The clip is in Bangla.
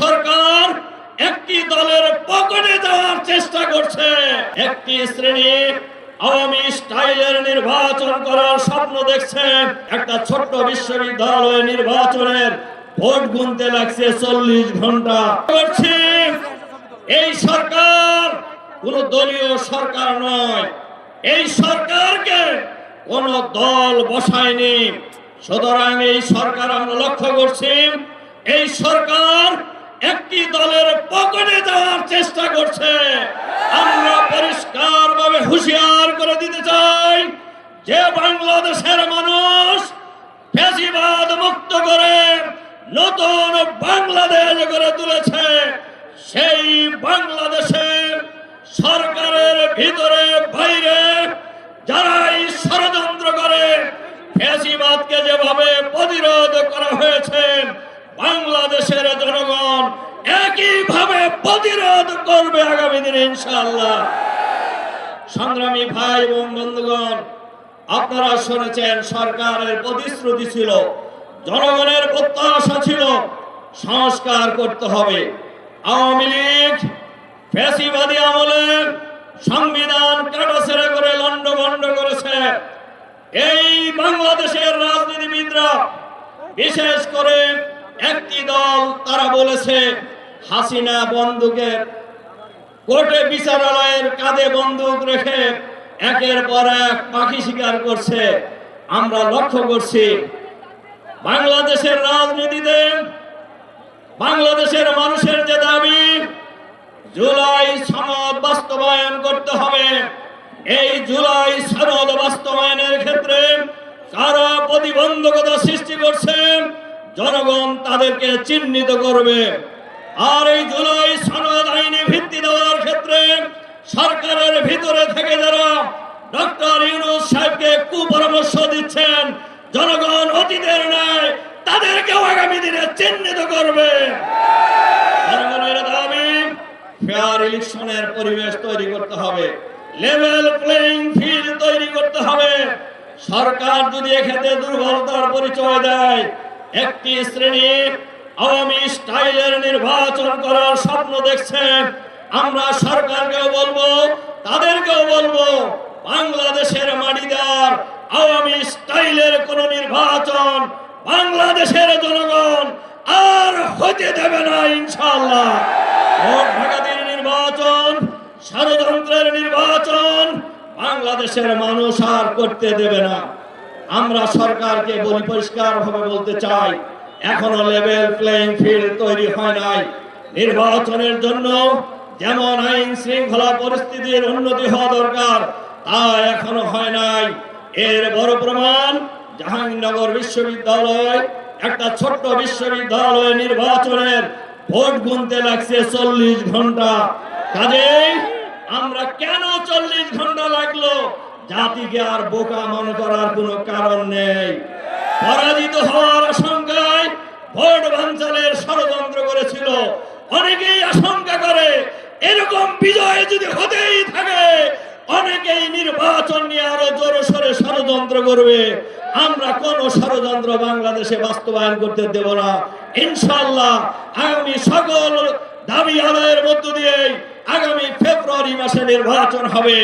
সরকার একটি দলের পকেটে যাওয়ার চেষ্টা করছে। একটি শ্রেণি আওয়ামী স্টাইলের নির্বাচন করার স্বপ্ন দেখছে। একটা ছোট্ট বিশ্ববিদ্যালয় নির্বাচনের ভোট গুনতে লাগছে চল্লিশ ঘণ্টা। করছি। এই সরকার কোন দলীয় সরকার নয়। এই সরকারকে কোন দল বসায়নি। সুতরাং এই সরকার আমরা লক্ষ্য করছি। এই সরকার একটি দলের পকেটে যাওয়ার চেষ্টা করছে। আমরা পরিষ্কার ভাবে হুঁশিয়ার করে দিতে চাই যে বাংলাদেশের মানুষ ফ্যাসিবাদ মুক্ত করে নতুন বাংলাদেশ গড়ে তুলেছে, সেই বাংলাদেশে সরকারের ভিতরে, বাইরে যারাই ষড়যন্ত্র করে ফ্যাসিবাদকে যেভাবে প্রতিরোধ করা হয়েছে, বাংলাদেশের প্রতিরোধ করবে আগামী দিনে, ইনশাআল্লাহ। সংগ্রামী ভাই এবং বন্ধুগণ, আপনারা শুনেছেন সরকারের প্রতিশ্রুতি ছিল, জনগণের প্রত্যাশা ছিল, সংস্কার করতে হবে। আওয়ামী লীগ ফ্যাসিবাদী আমলে সংবিধান কাটাছেড়া করে লন্ডভন্ড করেছে। এই বাংলাদেশের রাজনীতিবিদরা, বিশেষ করে একটি দল, তারা বলেছে হাসিনা বন্দুকের কোর্টে বিচারালয়ের কাঁধে বন্দুক রেখে একের পর এক পাখি শিকার করছে। আমরা লক্ষ্য করছি, বাংলাদেশের রাজনীতিতে বাংলাদেশের মানুষের যে দাবি, জুলাই সনদ বাস্তবায়ন করতে হবে। এই জুলাই সনদ বাস্তবায়নের ক্ষেত্রে কারা প্রতিবন্ধকতা সৃষ্টি করছে, জনগণ তাদেরকে চিহ্নিত করবে। আর এই জুলাই সনদ আইনে ভিত্তি দেওয়ার ক্ষেত্রে সরকারের ভিতরে থেকে যারা ডক্টর ইউনুস সাহেবকে কুপরামর্শ দিচ্ছেন, জনগণ অতীতের ন্যায় তাদেরকেও আগামী দিনে চিহ্নিত করবে। জনগণের দাবি ফেয়ার ইলেকশনের পরিবেশ তৈরি করতে হবে লেভেল প্লেইং ফিল্ড তৈরি করতে হবে। সরকার যদি এক্ষেত্রে দুর্বলতার পরিচয় দেয়, একটি শ্রেণি আওয়ামী স্টাইলের নির্বাচন করার স্বপ্ন দেখছে। আমরা সরকারকেও বলব, তাদেরকেও বলব, বাংলাদেশের মাটিদার আওয়ামী স্টাইলের কোন নির্বাচন বাংলাদেশের জনগণ আর হতে দেবে না, ইনশাআল্লাহ। ভোট নির্বাচন, ষড়যন্ত্রের নির্বাচন বাংলাদেশের মানুষ আর করতে দেবে না। আমরা সরকারকে বলি পরিষ্কার ভাবে বলতে চাই এখনও লেভেল প্লেইং ফিল্ড তৈরি হয় নাই। নির্বাচনের জন্য যেমন আইন শৃঙ্খলা পরিস্থিতির উন্নতি হওয়া দরকার তা এখনও হয় নাই। এর বড় প্রমাণ জাহাঙ্গীরনগর বিশ্ববিদ্যালয় একটা ছোট্ট বিশ্ববিদ্যালয় নির্বাচনের ভোট গুনতে লাগছে চল্লিশ ঘণ্টা। কাজেই আমরা কেন চল্লিশ ঘণ্টা লাগল? জাতিকে আর বোকা মনে করার কোনো কারণ নেই। পরাজিত হওয়ার আশঙ্কায় ভোট বাঞ্চালের ষড়যন্ত্র করেছিল। অনেকেই আশঙ্কা করে, এরকম বিজয় যদি হতেই থাকে, অনেকেই নির্বাচন নিয়ে আরও জোরে সরে ষড়যন্ত্র করবে। আমরা কোন ষড়যন্ত্র বাংলাদেশে বাস্তবায়ন করতে দেব না। ইনশাল্লাহ আগামী সকল দাবি আদায়ের মধ্য দিয়ে আগামী ফেব্রুয়ারি মাসে নির্বাচন হবে।